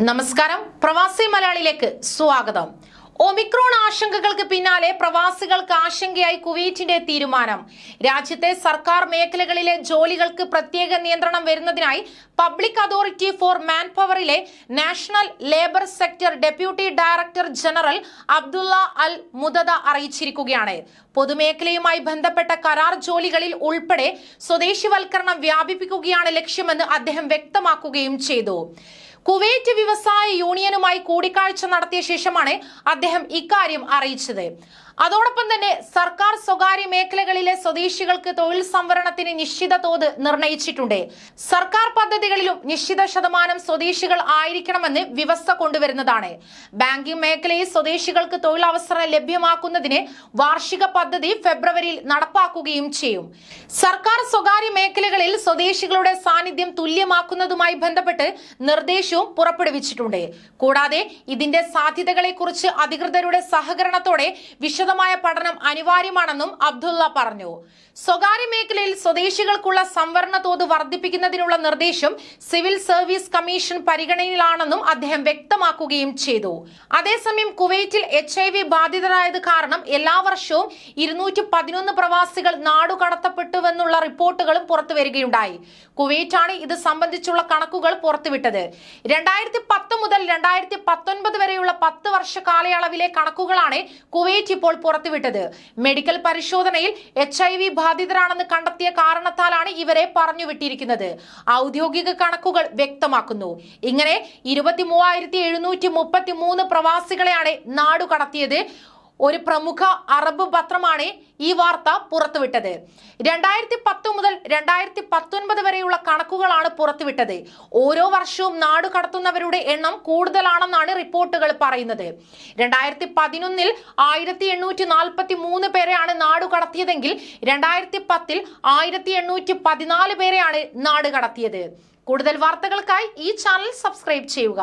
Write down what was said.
നമസ്കാരം. പ്രവാസി മലയാളിയിലേക്ക് സ്വാഗതം. ഒമിക്രോൺ ആശങ്കകൾക്ക് പിന്നാലെ പ്രവാസികൾക്ക് ആശങ്കയായി കുവൈറ്റിന്റെ തീരുമാനം. രാജ്യത്തെ സർക്കാർ മേഖലകളിലെ ജോലികൾക്ക് പ്രത്യേക നിയന്ത്രണം വരുന്നതിനായി public authority for man പവറിലെ national labour sector deputy director general Abdullah Al Mudada അറിയിച്ചിരിക്കുകയാണ്. പൊതുമേഖലയുമായി ബന്ധപ്പെട്ട കരാർ ജോലികളിൽ ഉൾപ്പെടെ സ്വദേശിവൽക്കരണം വ്യാപിപ്പിക്കുകയാണ് ലക്ഷ്യമെന്ന് അദ്ദേഹം വ്യക്തമാക്കുകയും ചെയ്തു. കുവൈറ്റ് വ്യവസായ യൂണിയനുമായി കൂടിക്കാഴ്ച നടത്തിയ ശേഷമാണ് അദ്ദേഹം ഇക്കാര്യം അറിയിച്ചത്. അതോടൊപ്പം തന്നെ സർക്കാർ സ്വകാര്യ മേഖലകളിലെ സ്വദേശികൾക്ക് തൊഴിൽ സംവരണത്തിന് നിശ്ചിത തോത് നിർണയിച്ചിട്ടുണ്ട്. സർക്കാർ പദ്ധതികളിലും നിശ്ചിത ശതമാനം സ്വദേശികൾ ആയിരിക്കണമെന്ന് വ്യവസ്ഥ കൊണ്ടുവരുന്നതാണ്. ബാങ്കിംഗ് മേഖലയിൽ സ്വദേശികൾക്ക് തൊഴിലവസരം ലഭ്യമാക്കുന്നതിന് വാർഷിക പദ്ധതി ഫെബ്രുവരിയിൽ നടപ്പാക്കുകയും ചെയ്യും. സർക്കാർ സ്വകാര്യ മേഖലകളിൽ സ്വദേശികളുടെ സാന്നിധ്യം തുല്യമാക്കുന്നതുമായി ബന്ധപ്പെട്ട് നിർദ്ദേശവും പുറപ്പെടുവിച്ചിട്ടുണ്ട്. കൂടാതെ ഇതിന്റെ സാധ്യതകളെക്കുറിച്ച് അധികൃതരുടെ സഹകരണത്തോടെ വിശദമായ പഠനം അനിവാര്യമാണെന്നും അബ്ദുള്ള പറഞ്ഞു. സ്വകാര്യ മേഖലയിൽ സ്വദേശികൾക്കുള്ള സംവരണ തോത് വർദ്ധിപ്പിക്കുന്നതിനുള്ള നിർദ്ദേശം സിവിൽ സർവീസ് കമ്മീഷൻ പരിഗണനയിലാണെന്നും അദ്ദേഹം വ്യക്തമാക്കുകയും ചെയ്തു. അതേസമയം കുവൈറ്റിൽ എച്ച് ഐ വി ബാധിതരായത് കാരണം എല്ലാ വർഷവും ഇരുന്നൂറ്റി പതിനൊന്ന് പ്രവാസികൾ നാടുകടത്തപ്പെട്ടുവെന്നുള്ള റിപ്പോർട്ടുകളും പുറത്തുവരികയുണ്ടായി. കുവൈറ്റാണ് ഇത് സംബന്ധിച്ചുള്ള കണക്കുകൾ പുറത്തുവിട്ടത്. രണ്ടായിരത്തി പത്ത് മുതൽ രണ്ടായിരത്തി പത്തൊൻപത് വരെയുള്ള പത്ത് വർഷ കാലയളവിലെ കണക്കുകളാണ് കുവൈറ്റ് ഇപ്പോൾ പുറത്തുവിട്ടത്. മെഡിക്കൽ പരിശോധനയിൽ എച്ച് ഐ വി ബാധിതരാണെന്ന് കണ്ടെത്തിയ കാരണത്താലാണ് ഇവരെ പറഞ്ഞു വിട്ടിരിക്കുന്നത് ഔദ്യോഗിക കണക്കുകൾ വ്യക്തമാക്കുന്നു. ഇങ്ങനെ ഇരുപത്തി മൂവായിരത്തി എഴുന്നൂറ്റി മുപ്പത്തി മൂന്ന് പ്രവാസികളെയാണ് നാടു കടത്തിയത് ഒരു പ്രമുഖ അറബ് പത്രമാണ് ഈ വാർത്ത പുറത്തുവിട്ടത്. രണ്ടായിരത്തി പത്ത് മുതൽ രണ്ടായിരത്തി പത്തൊൻപത് വരെയുള്ള കണക്കുകളാണ് പുറത്തുവിട്ടത്. ഓരോ വർഷവും നാട് കടത്തുന്നവരുടെ എണ്ണം കൂടുതലാണെന്നാണ് റിപ്പോർട്ടുകൾ പറയുന്നത്. രണ്ടായിരത്തി പതിനൊന്നിൽ ആയിരത്തി എണ്ണൂറ്റി നാൽപ്പത്തി മൂന്ന് പേരെയാണ് നാട് കടത്തിയതെങ്കിൽ രണ്ടായിരത്തി പത്തിൽ ആയിരത്തി എണ്ണൂറ്റി പതിനാല് പേരെയാണ് നാട് കടത്തിയത്. കൂടുതൽ വാർത്തകൾക്കായി ഈ ചാനൽ സബ്സ്ക്രൈബ് ചെയ്യുക.